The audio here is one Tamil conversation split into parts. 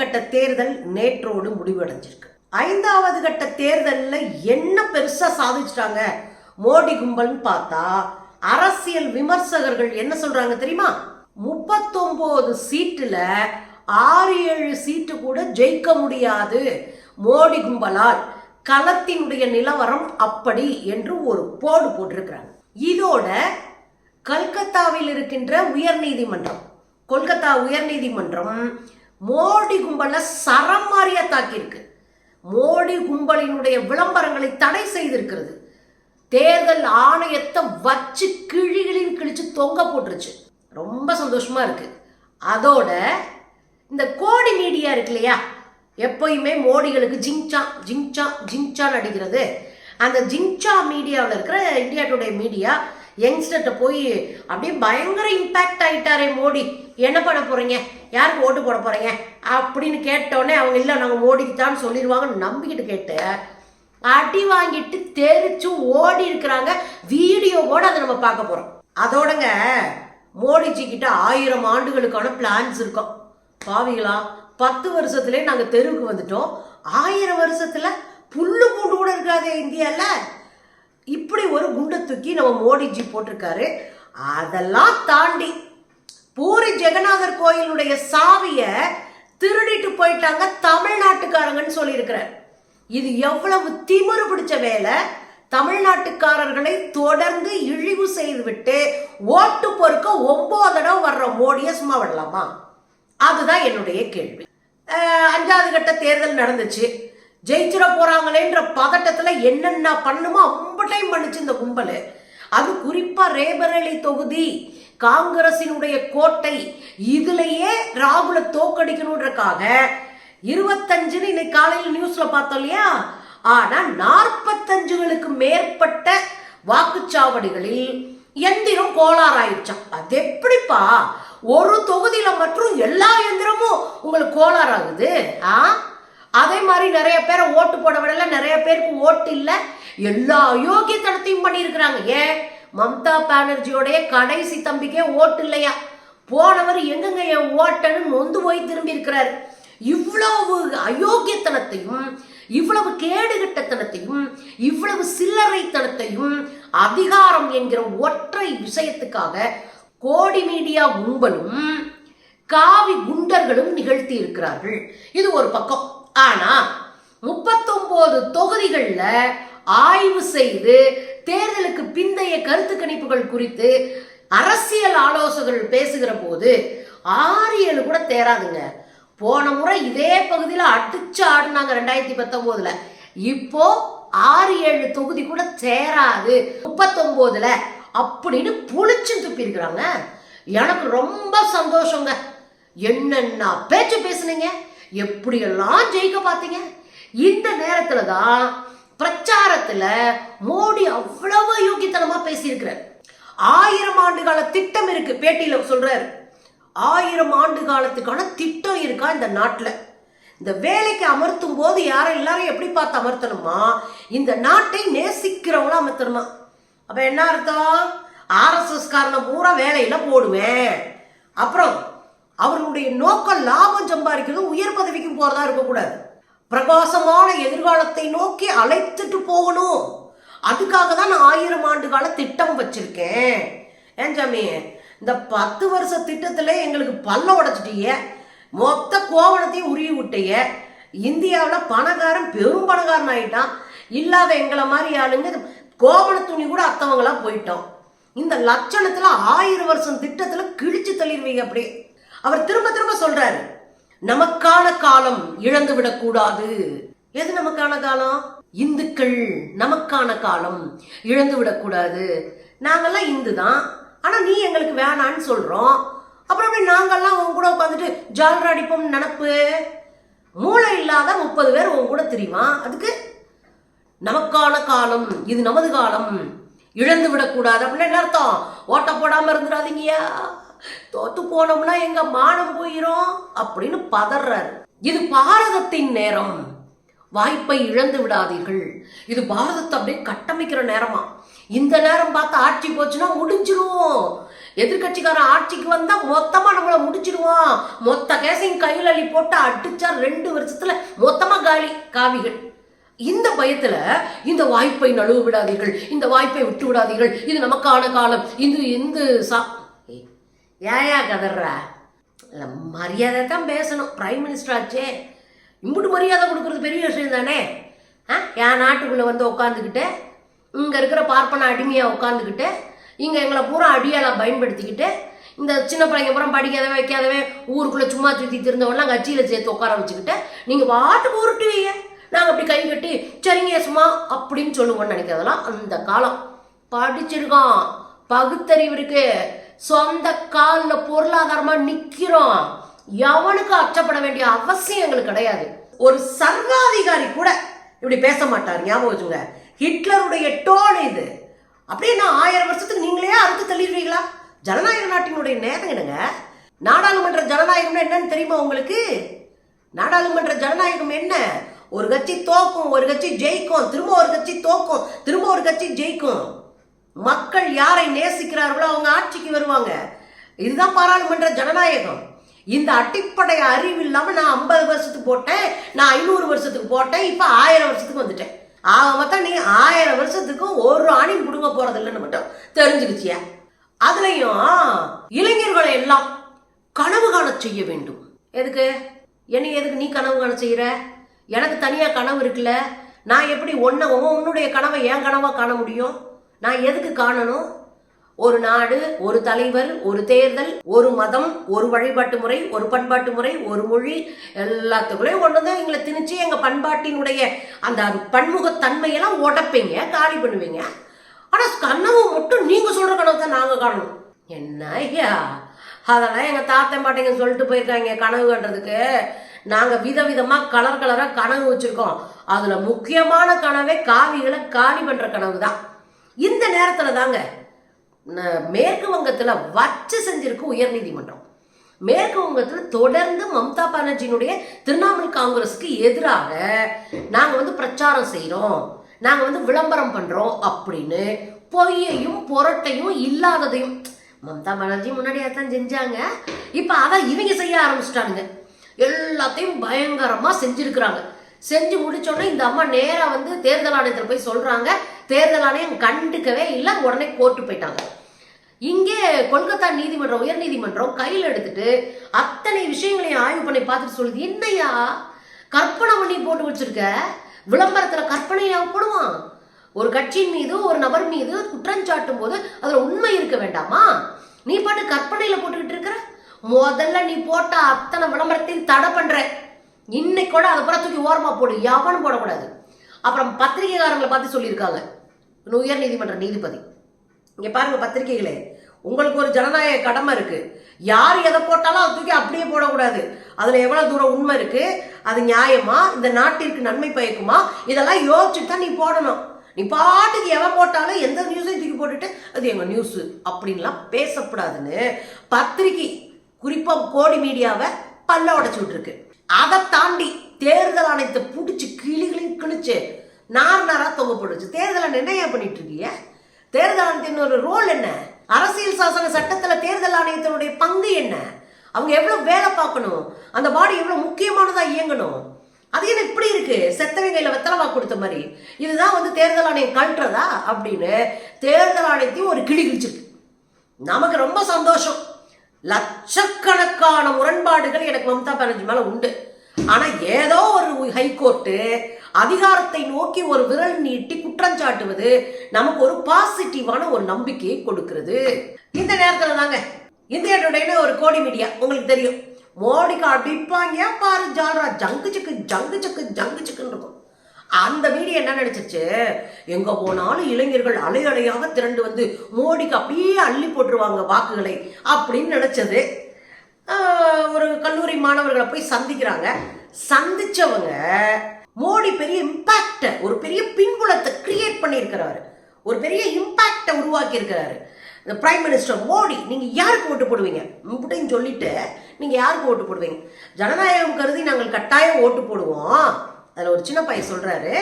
கட்ட தேர்தல் நேற்றோடு முடிவடைஞ்சிருக்கு. ஐந்தாவது கட்ட தேர்தலில் என்ன பெருசா சாதிச்சிட்டாங்க? மோடி கும்பல்னு பார்த்தா அரசியல் விமர்சகர்கள் என்ன சொல்றாங்க தெரியுமா? முப்பத்தொன்பது சீட்டுல ஆறு ஏழு சீட்டு கூட ஜெயிக்க முடியாது. மோடி கும்பலால் களத்தினுடைய நிலவரம் அப்படி என்று ஒரு போடு போட்டிருக்கிறாங்க. இதோட கல்கத்தாவில் இருக்கின்ற உயர்நீதிமன்றம் கொல்கத்தா உயர்நீதிமன்றம் மோடி கும்பலை சரம் மாறியா தாக்கியிருக்கு. மோடி கும்பலினுடைய விளம்பரங்களை தடை செய்திருக்கிறது. தேர்தல் ஆணையத்தை வச்சு கிழிகளின் கிழிச்சு தொங்க போட்டுருச்சு. ரொம்ப சந்தோஷமா இருக்கு. அதோட இந்த கோடி மீடியா இருக்கு இல்லையா? எப்பயுமே மோடிகளுக்கு ஜிங்சா ஜிங்சா ஜிங்சான்னு அடிக்கிறது. அந்த ஜிங்சா மீடியாவில் இருக்கிற இந்தியா டுடே மீடியா யங்ஸ்டர்கிட்ட போய் அப்படியே பயங்கர இம்பேக்ட் ஆகிட்டாரே மோடி. என்ன பண்ண போகிறீங்க யாருக்கு ஓட்டு போட போகிறீங்க அப்படின்னு கேட்டோடனே அவங்க இல்லை நாங்கள் மோடிக்கு தான் சொல்லிடுவாங்கன்னு நம்பிக்கிட்டு கேட்டு அடி வாங்கிட்டு தெரிச்சு ஓடி இருக்கிறாங்க. வீடியோவோட அதை நம்ம பார்க்க போகிறோம் அதோடங்க மோடிஜி கிட்ட ஆயிரம் ஆண்டுகளுக்கான பிளான்ஸ் இருக்கும். பாவிகளா பத்து வருஷத்துலேயே நாங்கள் தெருவுக்கு வந்துட்டோம். ஆயிரம் வருஷத்தில் புல்லு பூண்டு கூட இருக்காதே இந்தியாவில் இப்படி ஒரு குண்டை தூக்கி நம்ம மோடிஜி போட்டிருக்காரு. அதெல்லாம் தாண்டி பூரி ஜெகநாதர் கோயிலுடைய சாவிய திருடிட்டு போயிட்டாங்க தமிழ்நாட்டுக்காரங்கன்னு சொல்லியிருக்கிறார். இது எவ்வளவு திமிரு பிடிச்ச வேலை. தமிழ்நாட்டுக்காரர்களை தொடர்ந்து இழிவு செய்துவிட்டு ஓட்டு பொறுக்க ஒன்பது இடம் வர்ற மோடியை சும்மா விடலாமா? அதுதான் என்னுடைய கேள்வி. அஞ்சாவது கட்ட தேர்தல் நடந்துச்சு. ஜெயிச்சிட போறாங்களேன்ற பதட்டத்தில் என்னென்ன பண்ணுமோ டைம் பண்ணுச்சு இந்த கும்பல். அது குறிப்பா ரேபரேலி தொகுதி காங்கிரசினுடைய கோட்டை இதுலயே ராகுல தோக்கடிக்கணுன்றக்காக இருபத்தஞ்சுன்னு இன்னைக்கு காலையில் நியூஸ்ல பார்த்தோம் இல்லையா? ஆனா நாற்பத்தஞ்சுகளுக்கு மேற்பட்ட வாக்குச்சாவடிகளில் எந்திரம் கோளாறாயிடுச்சான் அது எப்படிப்பா? ஒரு தொகுதியில மற்றும் எல்லா எந்திரமும் உங்களுக்கு கோளாறாகுது ஆ? அதே மாதிரி நிறைய பேரை ஓட்டு போட விடல நிறைய பேருக்கு ஓட்டு இல்லை. எல்லா அயோக்கியத்தனத்தையும் பண்ணியிருக்கிறாங்க. ஏன்? மம்தா பானர்ஜியோடைய கடைசி தம்பிக்கே ஓட்டு இல்லையா? போனவர் எங்கங்க என் ஓட்டன்னு நொந்து போய் திரும்பியிருக்கிறார். இவ்வளவு அயோக்கியத்தனத்தையும் இவ்வளவு கேடுகட்டத்தனத்தையும் இவ்வளவு சில்லறைத்தனத்தையும் அதிகாரம் என்கிற ஒற்றை விஷயத்துக்காக கோடி மீடியா கும்பலும் காவி குண்டர்களும் நிகழ்த்தி இருக்கிறார்கள் இது ஒரு பக்கம். ஆனா முப்பத்தொன்பது தொகுதிகளில் ஆய்வு செய்து தேர்தலுக்கு பிந்தைய கருத்து கணிப்புகள் குறித்து அரசியல் ஆலோசகர்கள் பேசுகிற போது ஆறு ஏழு கூட தேராதுங்க. போன முறை இதே பகுதியில் அடிச்சு ஆடினாங்க ரெண்டாயிரத்தி பத்தொம்போதுல. இப்போ ஆறு ஏழு தொகுதி கூட சேராது முப்பத்தொம்போதுல அப்படின்னு புளிச்சு துப்பியிருக்கிறாங்க எனக்கு ரொம்ப சந்தோஷங்க. என்னென்ன பேச்சு பேசுனீங்க? எப்படியெல்லாம் ஜெயிக்க பார்த்தீங்க? இந்த நேரத்தில் தான் பிரச்சாரத்துல மோடி அவ்வளவு யோகித்தனமா பேசியிருக்கிறார். ஆயிரம் ஆண்டு கால திட்டம் இருக்கு பேட்டியில சொல்றாரு. ஆயிரம் ஆண்டு காலத்துக்கான திட்டம் இருக்கா இந்த நாட்டில்? இந்த வேலைக்கு அமர்த்தும் போது யாரும் எல்லாரும் எப்படி பார்த்து அமர்த்தணுமா? இந்த நாட்டை நேசிக்கிறவங்கள அமர்த்தணுமா? அப்ப என்ன அர்த்தம்? ஆர்எஸ்எஸ் காரனை பூரா வேலையில போடுவேன் அப்புறம் அவர்களுடைய நோக்கம் லாபம் சம்பாதிக்கிறது உயர் பதவிக்கும் போறதா இருக்கக்கூடாது. பிரகாசமான எதிர்காலத்தை நோக்கி அழைத்துட்டு போகணும். அதுக்காக தான் நான் ஆயிரம் ஆண்டு கால திட்டம் வச்சிருக்கேன். ஏன் சாமி? இந்த பத்து வருஷ திட்டத்தில் எங்களுக்கு பல்ல உடைச்சிட்டிய. மொத்த கோவணத்தையும் உருவி விட்டைய இந்தியாவில் பணக்காரன் பெரும் பணக்காரன் ஆகிட்டான் இல்லாத எங்களை மாதிரி ஆளுங்க கோவண துணி கூட அத்தவங்களாம் போயிட்டோம். இந்த லட்சணத்தில் ஆயிரம் வருஷம் திட்டத்தில் கிழிச்சு தள்ளிடுவீங்க அப்படியே. அவர் திரும்ப திரும்ப சொல்கிறாரு நமக்கான காலம் இழந்து விடக்கூடாது எது நமக்கான காலம்? இந்துக்கள் நமக்கான காலம் இழந்து விடக்கூடாது நாங்கெல்லாம் இந்து தான் ஆனா நீ எங்களுக்கு வேணான்னு சொல்றோம். அப்புறம் அப்படி நாங்கெல்லாம் உன் கூட உட்காந்துட்டு ஜாலரா அடிப்போம் நினப்பு? மூளை இல்லாத முப்பது பேர் உன் கூட தெரியுமா? அதுக்கு நமக்கான காலம் இது நமது காலம். இழந்து விடக்கூடாது அப்படின்னு என்ன அர்த்தம்? ஓட்ட போடாம இருந்துடாதீங்கயா தோத்து போனோம்னா எங்க மானம் போயிரும் அப்படின்னு பதறாரு. இது பாரதத்தின் நேரம். வாய்ப்பை இழந்து விடாதீர்கள். இது பாரதத்தை அப்படியே கட்டமைக்கிற நேரமா? இந்த நேரம் பார்த்து ஆட்சி போச்சுன்னா முடிஞ்சிருவோம். எதிர்க்கட்சிக்காரன் ஆட்சிக்கு வந்தா மொத்தமா நம்மள முடிச்சிடுவான் மொத்த கேசையும் கையில் அள்ளி போட்டு அடிச்சா ரெண்டு வருஷத்துல மொத்தமா காலி காவிகள். இந்த பயத்துல இந்த வாய்ப்பை நழுவ விடாதீர்கள். இந்த வாய்ப்பை விட்டு விடாதீர்கள். இது நமக்கான காலம். இது இந்த சா ஏயா கதறா இல்லை மரியாதை தான் பேசணும். ப்ரைம் மினிஸ்டர் ஆச்சே. இம்புட்டு மரியாதை கொடுக்குறது பெரிய விஷயம் தானே? ஆ? என் நாட்டுக்குள்ளே வந்து உட்காந்துக்கிட்டு இங்கே இருக்கிற பார்ப்பன அடிமையாக உட்காந்துக்கிட்டு இங்கே எங்களை பூரா அடியாளாக பயன்படுத்திக்கிட்டு இந்த சின்ன பிள்ளைங்க பூரா படிக்காதவன் வைக்காதவன் ஊருக்குள்ளே சும்மா சுற்றி திருந்தவன்லாம் கட்சியில் சேர்த்து உட்கார வச்சுக்கிட்டு நீங்கள் பாட்டுக்கு உருட்டுவீங்க. நாங்கள் அப்படி கை கட்டி சரிங்க சும்மா அப்படின்னு சொல்லுவோம்னு நினைக்கிறதெல்லாம் அந்த காலம். படிச்சிருக்கோம் பகுத்தறிவு இருக்குது சொந்த காலில் பொருளாதாரமாக நிற்கிறோம் எவனுக்கு அச்சப்பட வேண்டிய அவசியம் எங்களுக்கு கிடையாது. ஒரு சர்வாதிகாரி கூட இப்படி பேச மாட்டார் ஞாபகம் வச்சுங்க ஹிட்லருடைய டோன் இது. அப்படியே நான் ஆயிரம் வருஷத்துக்கு நீங்களே அறுத்து தள்ளிடுவீங்களா? ஜனநாயக நாட்டினுடைய நேரம் என்னங்க? நாடாளுமன்ற ஜனநாயகம்னா என்னன்னு தெரியுமா உங்களுக்கு? நாடாளுமன்ற ஜனநாயகம் என்ன? ஒரு கட்சி தோக்கும் ஒரு கட்சி ஜெயிக்கும் திரும்ப ஒரு கட்சி தோக்கும் திரும்ப ஒரு கட்சி ஜெயிக்கும். மக்கள் யாரை நேசிக்கிறார்களோ அவங்க ஆட்சிக்கு வருவாங்க. இதுதான் பாராளுமன்ற ஜனநாயகம். இந்த அடிப்படை அறிவு இல்லாமல் நான் ஐம்பது வருஷத்துக்கு போட்டேன் நான் ஐநூறு வருஷத்துக்கு போட்டேன் இப்போ ஆயிரம் வருஷத்துக்கு வந்துட்டேன். ஆக மொத்தம் நீ ஆயிரம் வருஷத்துக்கும் ஒரு ஆணையும் கொடுங்க போறது இல்லைன்னு மட்டும் தெரிஞ்சுக்கிச்சியா? அதுலயும் இளைஞர்களை எல்லாம் கனவு காண செய்ய வேண்டும். எதுக்கு? என்னை எதுக்கு நீ கனவு காண செய்கிற எனக்கு தனியாக கனவு இருக்குல்ல. நான் எப்படி ஒன்றை உன்னுடைய கனவை என் கனவாக காண முடியும்? நான் எதுக்கு காணணும்? ஒரு நாடு ஒரு தலைவர் ஒரு தேர்தல் ஒரு மதம் ஒரு வழிபாட்டு முறை ஒரு பண்பாட்டு முறை ஒரு மொழி எல்லாத்துக்குள்ளேயும் கொண்டு வந்து எங்களை திணிச்சு எங்கள் பண்பாட்டினுடைய அந்த பன்முகத்தன்மையெல்லாம் உடப்பீங்க காலி பண்ணுவீங்க. ஆனால் கனவு மட்டும் நீங்கள் சொல்கிற கனவு தான் நாங்கள் காணணும். என்ன ஐயா? அதெல்லாம் எங்கள் தாத்தன் பாட்டைங்க சொல்லிட்டு போயிருக்காங்க கனவு கண்டதுக்கு நாங்கள் விதவிதமாக கலர் கலராக கனவு வச்சுருக்கோம். அதில் முக்கியமான கனவே காவிகளை காலி பண்ணுற கனவு தான் இந்த நேரத்தில் தாங்க மேற்கு வங்கத்தில் வச்சு செஞ்சிருக்கு உயர்நீதிமன்றம் மேற்கு வங்கத்தில் தொடர்ந்து மம்தா பானர்ஜியினுடைய திரிணாமுல் காங்கிரஸ்க்கு எதிராக நாங்கள் வந்து பிரச்சாரம் செய்கிறோம் நாங்கள் வந்து விளம்பரம் பண்ணுறோம் அப்படின்னு பொய்யையும் பொருட்டையும் இல்லாததையும் மம்தா பானர்ஜி முன்னாடியாக தான் செஞ்சாங்க. இப்போ அதை இவங்க செய்ய ஆரம்பிச்சிட்டானுங்க. எல்லாத்தையும் பயங்கரமாக செஞ்சுருக்குறாங்க. செஞ்சு முடிச்சோடனே இந்த அம்மா நேராக வந்து தேர்தல் ஆணையத்தில் போய் சொல்கிறாங்க தேர்தல் ஆணையம் கண்டுக்கவே இல்லை. உடனே கோர்ட்டு போயிட்டாங்க. இங்கே கொல்கத்தா நீதிமன்றம் உயர் நீதிமன்றம் கையில் எடுத்துட்டு அத்தனை விஷயங்களையும் ஆய்வு பண்ணி பார்த்துட்டு சொல்லுது. என்னையா? கற்பனை பண்ணி போட்டு வச்சிருக்க? விளம்பரத்தில் கற்பனையாக போடுவான். ஒரு கட்சியின் மீது ஒரு நபர் மீது குற்றஞ்சாட்டும் போது அதில் உண்மை இருக்க வேண்டாமா? நீ பாட்டு கற்பனையில் போட்டுக்கிட்டு இருக்கிற? முதல்ல நீ போட்ட அத்தனை விளம்பரத்தையும் தடை பண்ணுற இன்னைக்கு கூட அதை புற தூக்கி ஓரமாக போடு எவனும் போடக்கூடாது. அப்புறம் பத்திரிகைக்காரங்களை பார்த்து சொல்லியிருக்காங்க. உயர் நீதிமன்ற நீதிபதி. இங்கே பாருங்க பத்திரிகைகளே உங்களுக்கு ஒரு ஜனநாயக கடமை இருக்கு. யார் எதை போட்டாலும் அதை தூக்கி அப்படியே போடக்கூடாது. அதில் எவ்வளோ தூரம் உண்மை இருக்கு அது நியாயமா இந்த நாட்டிற்கு நன்மை பயக்குமா இதெல்லாம் யோசிச்சுட்டு தான் நீ போடணும். நீ பாட்டுக்கு எவன் போட்டாலும் எந்த நியூஸையும் தூக்கி போட்டுட்டு அது எங்கள் நியூஸு அப்படின்லாம் பேசக்கூடாதுன்னு பத்திரிகை குறிப்பாக கோடி மீடியாவை பல்ல உடைச்சு விட்டுருக்கு. அதை தாண்டி தேர்தல் ஆணையத்தை பிடிச்சி கிளிகளையும் கிழிச்சு நார் நாராக தொங்க போடுச்சு தேர்தல் ஆணையம் என்ன ஏன் பண்ணிட்டு இருக்கீங்க? தேர்தல் ஆணையத்தின் ஒரு ரோல் என்ன? அரசியல் சாசன சட்டத்தில் தேர்தல் ஆணையத்தினுடைய பங்கு என்ன? அவங்க எவ்வளோ வேலை பார்க்கணும்? அந்த பாடி எவ்வளோ முக்கியமானதாக இயங்கணும்? அது என்ன இப்படி இருக்கு? செத்தவங்க கையில வெத்தலவா கொடுத்த மாதிரி. இதுதான் வந்து தேர்தல் ஆணையம் கழட்டுறதா அப்படின்னு தேர்தல் ஆணையத்தையும் ஒரு கிளி கிழிச்சிருக்கு. நமக்கு ரொம்ப சந்தோஷம். லட்சக்கணக்கான முரண்பாடுகள் எனக்கு மம்தா பானர்ஜி மேல உண்டு. ஆனா ஏதோ ஒரு ஹைகோர்ட்டு அதிகாரத்தை நோக்கி ஒரு விரல் நீட்டி குற்றஞ்சாட்டுவது நமக்கு ஒரு பாசிட்டிவான ஒரு நம்பிக்கையை கொடுக்கிறது. இந்த நேரத்தில் தாங்க இந்தியா டுடேன்னு ஒரு கோடி மீடியா உங்களுக்கு தெரியும். மோடிக்கு அடிப்பாங்க பாரு ஜாலரா ஜங்கு சிக்கு ஜங்கு சக்கு ஜங்கு சக்குன்னு இருக்கும். அந்த மீடியா என்ன நினைச்சிருச்சு எங்க போனாலும் இளைஞர்கள் அலை அலையாக திரண்டு வந்து மோடிக்கு அப்படியே அள்ளி போட்டுருவாங்க வாக்குகளை அப்படின்னு நினைச்சது. ஒரு கல்லூரி மாணவர்களை போய் சந்திக்கிறாங்க. சந்திச்சவங்க மோடி பெரிய இம்பாக்டை ஒரு பெரிய பின்புலத்தை கிரியேட் பண்ணியிருக்கிறாரு. ஒரு பெரிய இம்பாக்டை உருவாக்கி இருக்கிறாரு இந்த பிரைம் மினிஸ்டர் மோடி நீங்கள் யாருக்கு ஓட்டு போடுவீங்க? இப்படின்னு சொல்லிட்டு நீங்கள் யாருக்கு ஓட்டு போடுவீங்க? ஜனநாயகம் கருதி நாங்கள் கட்டாயம் ஓட்டு போடுவோம். அதில் ஒரு சின்ன பையன் சொல்கிறாரு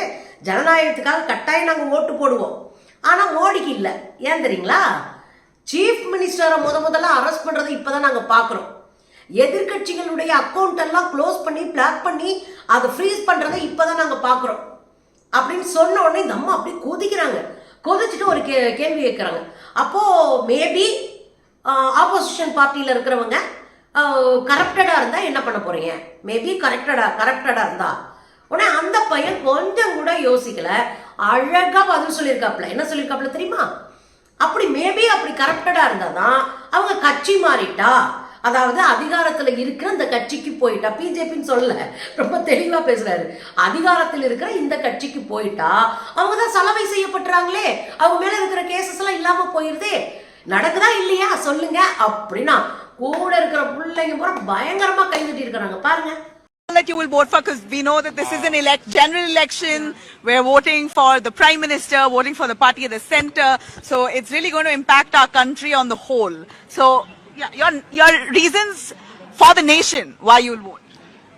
ஜனநாயகத்துக்காக கட்டாயம் நாங்கள் ஓட்டு போடுவோம். ஆனால் மோடிக்கு இல்லை. ஏன் தெரியுங்களா? சீஃப் மினிஸ்டரை முத முதல்ல அரெஸ்ட் இப்போ தான் நாங்கள் பார்க்குறோம் எதிர்க்கட்சிகளுடைய அக்கௌண்ட் எல்லாம் க்ளோஸ் பண்ணி பிளாக் பண்ணி அதை ஃப்ரீஸ் பண்ணுறத இப்போ தான் நாங்கள் பார்க்குறோம் அப்படின்னு சொன்ன உடனே இந்த அம்மா அப்படியே கொதிக்கிறாங்க. கொதிச்சுட்டு ஒரு கே கேள்வி கேட்குறாங்க அப்போது மேபி ஆப்போசிஷன் பார்ட்டியில் இருக்கிறவங்க கரப்டடாக இருந்தால் என்ன பண்ண போகிறீங்க மேபி கரெக்டடா கரப்டடாக இருந்தால் உடனே அந்த பையன் கொஞ்சம் கூட யோசிக்கல. அழகா பதில் சொல்லியிருக்காப்ல என்ன சொல்லியிருக்காப்ல தெரியுமா? அப்படி மேபி அப்படி கரப்டடா இருந்தா தான் அவங்க கட்சி மாறிட்டா. அதாவது அதிகாரத்துல இருக்கிற அந்த கட்சிக்கு போயிட்டா. பிஜேபின்னு சொல்லல. ரொம்ப தெளிவா பேசுறாரு. அதிகாரத்தில் இருக்கிற இந்த கட்சிக்கு போயிட்டா. அவங்க தான் சலவை செய்யப்பட்டுறாங்களே. அவங்க மேல இருக்கிற கேசஸ் எல்லாம் இல்லாம போயிருதே. நடக்குதா இல்லையா? சொல்லுங்க. அப்படின்னா கூட இருக்கிற பிள்ளைங்க பூரா பயங்கரமா கைதட்டி இருக்கிறாங்க பாருங்க. That you will vote for because we know that this is an elect general election. We're voting for the prime minister, voting for the party at the center. So it's really going to impact our country on the whole. So yeah, your your reasons for the nation why you'll vote.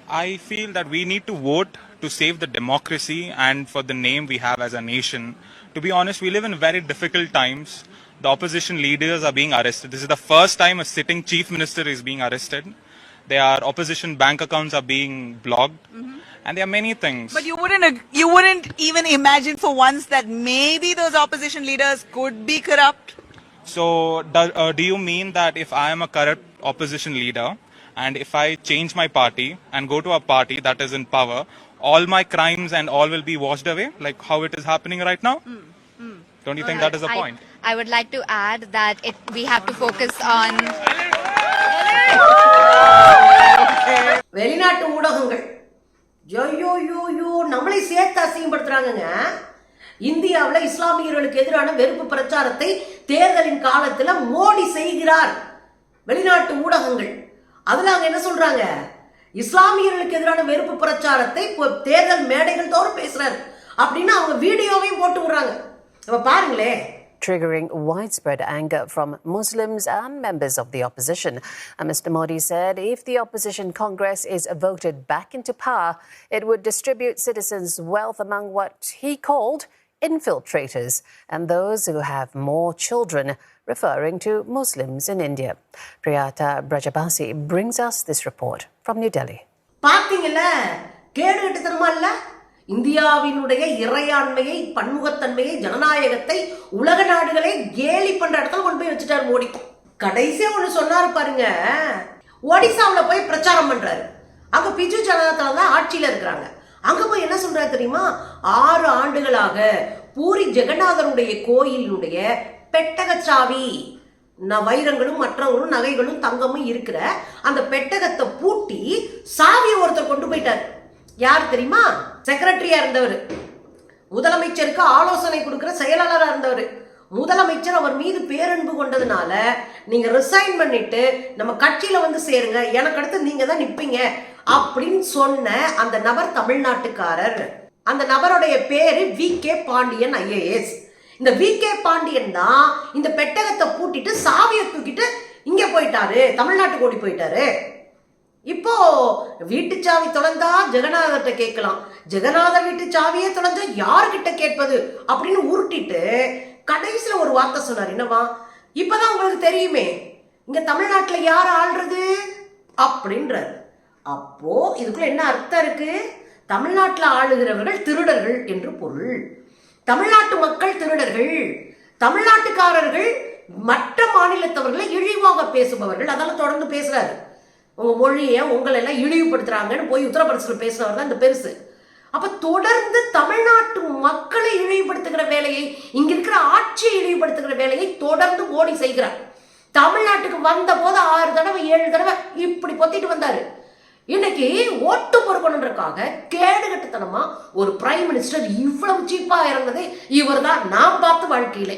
I feel that we need to vote to save the democracy and for the name we have as a nation. To be honest, we live in very difficult times. The opposition leaders are being arrested. This is the first time a sitting chief minister is being arrested. There are opposition bank accounts are being blocked, mm-hmm. and there are many things. But you wouldn't ag- you wouldn't even imagine for once that maybe those opposition leaders could be corrupt. So, do, uh, do you mean that if I am a corrupt opposition leader and if I change my party and go to a party that is in power, all my crimes and all will be washed away, like how it is happening right now? Hmm, hmm. Don't you think that is the I, point? I would like to add that it, we have to focus on வெளிநாட்டு ஐயோ யோ நம்மளை சேர்த்து அசிங்கப்படுத்துறாங்கங்க. இந்தியாவில் இஸ்லாமியர்களுக்கு எதிரான வெறுப்பு பிரச்சாரத்தை தேர்தலின் காலத்துல மோடி செய்கிறார். வெளிநாட்டு ஊடகங்கள். அதுல அங்கே என்ன சொல்றாங்க? இஸ்லாமியர்களுக்கு எதிரான வெறுப்பு பிரச்சாரத்தை தேர்தல் மேடைகள் தோறும் பேசுறாரு. அப்படின்னு அவங்க வீடியோவையும் போட்டு விடுறாங்க. இப்போ பாருங்களேன். triggering widespread anger from Muslims and members of the opposition. And Mr. Modi said if the opposition Congress is voted back into power, it would distribute citizens' wealth among what he called infiltrators and those who have more children, referring to Muslims in India. Priyata Brajabasi brings us this report from New Delhi. பார்த்தீங்கல்ல கேடு கட்டுத்தனமா இல்ல இந்தியாவினுடைய இறையாண்மையை பன்முகத்தன்மையை ஜனநாயகத்தை உலக நாடுகளே கேலி பண்ற இடத்துல கொண்டு போய் வச்சுட்டாரு மோடி. கடைசியா ஒண்ணு சொன்னாரு பாருங்க. ஒடிசாவில் போய் பிரச்சாரம் பண்றாரு. அங்க பிஜு ஜனதா தான் ஆட்சியில இருக்கிறாங்க. அங்க போய் என்ன சொல்றாரு தெரியுமா? ஆறு ஆண்டுகளாக பூரி ஜெகநாதருடைய கோயிலுடைய பெட்டகச்சாவி ந- வைரங்களும் மற்றவங்களும் நகைகளும் தங்கமும் இருக்கிற அந்த பெட்டகத்தை பூட்டி சாவியை ஒருத்தர் கொண்டு போயிட்டார். யார் தெரியுமா? செக்ரட்டரியா இருந்தவர். முதலமைச்சருக்கு ஆலோசனை கொடுக்கிற செயலாளராக இருந்தவர். முதலமைச்சர் அவர் மீது பேரன்பு கொண்டதுனால நீங்க ரிசைன் பண்ணிட்டு நம்ம கட்சியில வந்து சேருங்க. எனக்கு அடுத்து நீங்க தான் நிப்பீங்க அப்படின்னு சொன்ன அந்த நபர் தமிழ்நாட்டுக்காரர். அந்த நபருடைய பேரு வி கே பாண்டியன் ஐஏஎஸ் இந்த வி கே பாண்டியன் தான் இந்த பெட்டகத்தை பூட்டிட்டு சாவியை தூக்கிட்டு இங்க போயிட்டாரு. தமிழ்நாட்டுக்கு ஓடி போயிட்டாரு. இப்போ வீட்டு சாவி தொலைந்தா ஜெகநாதர்கிட்ட கேட்கலாம். ஜெகநாதர் வீட்டு சாவியே தொலைஞ்சா யாருக்கிட்ட கேட்பது அப்படின்னு உருட்டிட்டு கடைசியில் ஒரு வார்த்தை சொன்னார். என்னவா இப்பதான் உங்களுக்கு தெரியுமே இங்க தமிழ்நாட்டில் யார் ஆள்றது? அப்படின்றார். அப்போ இதுக்குள்ள என்ன அர்த்தம் இருக்கு? தமிழ்நாட்டில் ஆளுகிறவர்கள் திருடர்கள் என்று பொருள். தமிழ்நாட்டு மக்கள் திருடர்கள் தமிழ்நாட்டுக்காரர்கள் மற்ற மாநிலத்தவர்களை இழிவாக பேசுபவர்கள். அதெல்லாம் தொடர்ந்து பேசுறாரு. உங்கள் மொழியை உங்களை எல்லாம் இழிவுபடுத்துறாங்கன்னு போய் உத்தரப்பிரதேசத்தில் பேசுறவர் தான் இந்த பெருசு. அப்போ தொடர்ந்து தமிழ்நாட்டு மக்களை இழிவுபடுத்துகிற வேலையை இங்கே இருக்கிற ஆட்சியை இழிவுபடுத்துகிற வேலையை தொடர்ந்து மோடி செய்கிறார். தமிழ்நாட்டுக்கு வந்த போது ஆறு தடவை ஏழு தடவை இப்படி பொத்திட்டு வந்தார். இன்னைக்கு ஓட்டு பொறுக்கணுன்றக்காக கேடுகட்டுத்தனமா ஒரு பிரைம் மினிஸ்டர் இவ்வளவு சீப்பா இறந்ததே இவர் தான் நான் பார்த்த வாழ்க்கையிலே.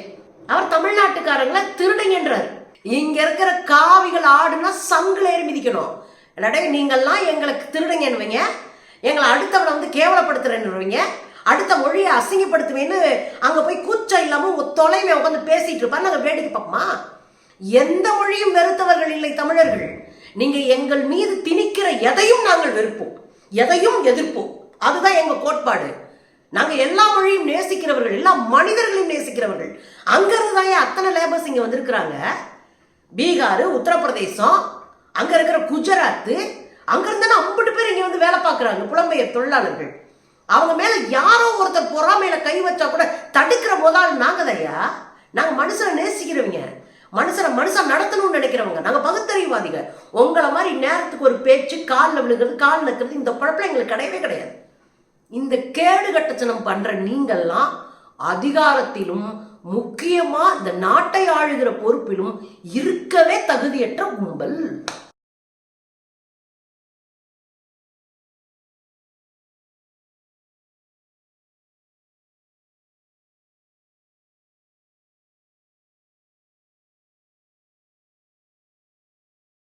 அவர் தமிழ்நாட்டுக்காரங்களை திருடுங்கன்றார். இங்க இருக்கிற காவிகள் ஆடுனா சங்குல ஏறி மிதிக்கணும். இல்லாட்டே நீங்கள்லாம் எங்களுக்கு திருடுங்கன்னுவீங்க. எங்களை அடுத்தவனை வந்து கேவலப்படுத்துறேன்னுவீங்க. அடுத்த மொழியை அசிங்கப்படுத்துவேன்னு அங்க போய் கூச்சம் இல்லாம உங்க தொலைவை உட்காந்து பேசிட்டு இருப்பாரு. நாங்க வேடிக்கை பார்ப்போமா? எந்த மொழியும் வெறுத்தவர்கள் இல்லை தமிழர்கள். நீங்க எங்கள் மீது திணிக்கிற எதையும் நாங்கள் வெறுப்போம். எதையும் எதிர்ப்போம். அதுதான் எங்க கோட்பாடு. நாங்க எல்லா மொழியும் நேசிக்கிறவர்கள் எல்லா மனிதர்களையும் நேசிக்கிறவர்கள். அங்கிருந்து தான் ஏன் அத்தனை லேபர்ஸ் இங்க வந்திருக்கிறாங்க? பீகார் உத்தரப்பிரதேசம் அங்கே இருக்கிற குஜராத்து அங்க ஐம்பது பேர் இங்கே வந்து வேலை பார்க்குறாங்க புலம்பெயர் தொழிலாளர்கள். அவங்க மேலே யாரோ ஒருத்தர் பொறாமையில் கை வச்சா கூட தடுக்கிற முதல் நாங்கள் தையா நாங்கள் மனுஷனை நேசிக்கிறவங்க. மனுஷனை மனுஷன் நடத்தணும்னு நினைக்கிறவங்க. நாங்கள் பகுத்தறிவாதிகள் உங்களை மாதிரி நேரத்துக்கு ஒரு பேச்சு காலில் விழுகிறது காலில் இருக்கிறது இந்த குழப்பம் எங்களுக்கு கிடையவே கிடையாது. இந்த கேடு கட்டச்சனம் பண்ணுற நீங்கள்லாம் அதிகாரத்திலும் முக்கியமா இந்த நாட்டை ஆளுகிற பொறுப்பிலும் இருக்கவே தகுதியற்ற கும்பல்.